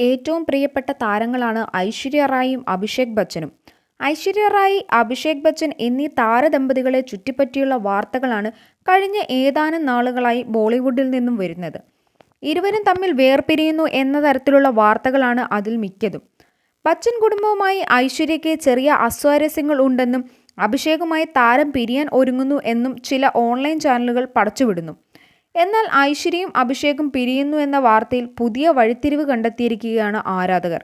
ഏറ്റവും പ്രിയപ്പെട്ട താരങ്ങളാണ് ഐശ്വര്യ റായിയും അഭിഷേക് ബച്ചനും. ഐശ്വര്യ റായി അഭിഷേക് ബച്ചൻ എന്നീ താരദമ്പതികളെ ചുറ്റിപ്പറ്റിയുള്ള വാർത്തകളാണ് കഴിഞ്ഞ ഏതാനും നാളുകളായി ബോളിവുഡിൽ നിന്നും വരുന്നത്. ഇരുവരും തമ്മിൽ വേർപിരിയുന്നു എന്ന തരത്തിലുള്ള വാർത്തകളാണ് അതിൽ മിക്കതും. ബച്ചൻ കുടുംബവുമായി ഐശ്വര്യയ്ക്ക് ചെറിയ അസ്വാരസ്യങ്ങൾ ഉണ്ടെന്നും അഭിഷേകുമായി താരം പിരിയാൻ ഒരുങ്ങുന്നു എന്നും ചില ഓൺലൈൻ ചാനലുകൾ പടച്ചുവിടുന്നു. എന്നാൽ ഐശ്വര്യയും അഭിഷേകും പിരിയുന്നു എന്ന വാർത്തയിൽ പുതിയ വഴിത്തിരിവ് കണ്ടെത്തിയിരിക്കുകയാണ് ആരാധകർ.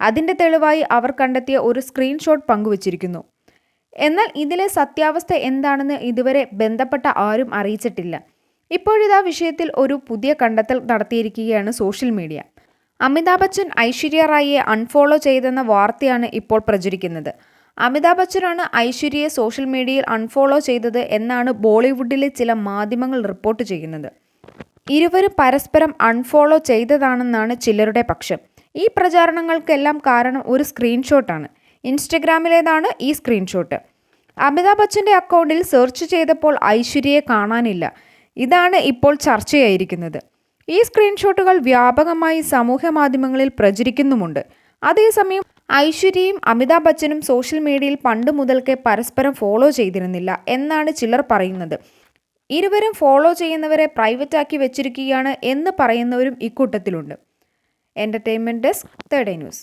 അതിന്റെ തെളിവായി അവർ കണ്ടെത്തിയ ഒരു സ്ക്രീൻഷോട്ട് പങ്കുവച്ചിരിക്കുന്നു. എന്നാൽ ഇതിലെ സത്യാവസ്ഥ എന്താണെന്ന് ഇതുവരെ ബന്ധപ്പെട്ട ആരും അറിയിച്ചിട്ടില്ല. ഇപ്പോഴിതാ വിഷയത്തിൽ ഒരു പുതിയ കണ്ടെത്തൽ നടത്തിയിരിക്കുകയാണ് സോഷ്യൽ മീഡിയ. അമിതാഭ് ബച്ചൻ ഐശ്വര്യ റായിയെ അൺഫോളോ ചെയ്തെന്ന വാർത്തയാണ് ഇപ്പോൾ പ്രചരിക്കുന്നത്. അമിതാഭ് ബച്ചനാണ് ഐശ്വര്യയെ സോഷ്യൽ മീഡിയയിൽ അൺഫോളോ ചെയ്തത് എന്നാണ് ബോളിവുഡിലെ ചില മാധ്യമങ്ങൾ റിപ്പോർട്ട് ചെയ്യുന്നത്. ഇരുവരും പരസ്പരം അൺഫോളോ ചെയ്തതാണെന്നാണ് ചിലരുടെ പക്ഷം. ഈ പ്രചാരണങ്ങൾക്കെല്ലാം കാരണം ഒരു സ്ക്രീൻഷോട്ടാണ് ഇൻസ്റ്റഗ്രാമിലേതാണ് ഈ സ്ക്രീൻഷോട്ട് അമിതാഭ് ബച്ചന്റെ അക്കൗണ്ടിൽ സെർച്ച് ചെയ്തപ്പോൾ ഐശ്വര്യയെ കാണാനില്ല. ഇതാണ് ഇപ്പോൾ ചർച്ചയായിരിക്കുന്നത്. ഈ സ്ക്രീൻഷോട്ടുകൾ വ്യാപകമായി സമൂഹ മാധ്യമങ്ങളിൽ പ്രചരിക്കുന്നുമുണ്ട്. അതേസമയം ഐശ്വര്യയും അമിതാഭ് ബച്ചനും സോഷ്യൽ മീഡിയയിൽ പണ്ട് മുതൽക്കേ പരസ്പരം ഫോളോ ചെയ്തിരുന്നില്ല എന്നാണ് ചിലർ പറയുന്നത്. ഇരുവരും ഫോളോ ചെയ്യുന്നവരെ പ്രൈവറ്റ് ആക്കി വെച്ചിരിക്കുകയാണ് എന്ന് പറയുന്നവരും ഇക്കൂട്ടത്തിലുണ്ട്. Entertainment desk third news.